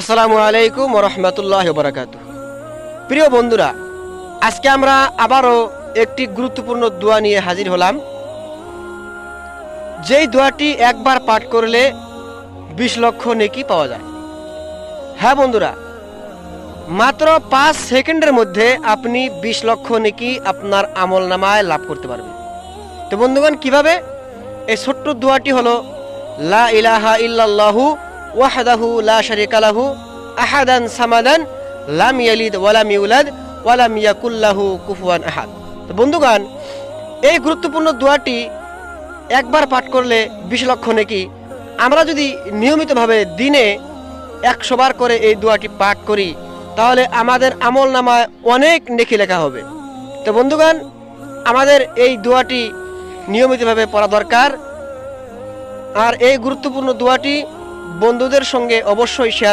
আসসালামু আলাইকুম রহমতুল্লাহ বারাকাতু প্রিয় বন্ধুরা, আজকে আমরা আবারও একটি গুরুত্বপূর্ণ দোয়া নিয়ে হাজির হলাম। যেই দোয়াটি একবার পাঠ করলে বিশ লক্ষ নেকি পাওয়া যায়। হ্যাঁ বন্ধুরা, মাত্র পাঁচ সেকেন্ডের মধ্যে আপনি বিশ লক্ষ নেকি আপনার আমল নামায় লাভ করতে পারবেন। তো বন্ধুগণ, কীভাবে? এই ছোট্ট দোয়াটি হলো, লা ইলাহা ইল্লাল্লাহু ওয়াহদাহু লা শারিকা লাহু আহাদান সামাদান, লাম ইয়ালিদ ওয়ালাম ইউলাদ ওয়ালাম ইয়াকুল্লাহু কুফুয়ান আহাদ। তো বন্ধুগণ, এই গুরুত্বপূর্ণ দোয়াটি একবার পাঠ করলে বিশ লক্ষ নেকি। আমরা যদি নিয়মিতভাবে দিনে একশো বার করে এই দোয়াটি পাঠ করি, তাহলে আমাদের আমল নামায় অনেক নেকি লেখা হবে। তো বন্ধুগণ, আমাদের এই দোয়াটি নিয়মিতভাবে পড়া দরকার। আর এই গুরুত্বপূর্ণ দোয়াটি বন্ধুদের সঙ্গে অবশ্যই শেয়ার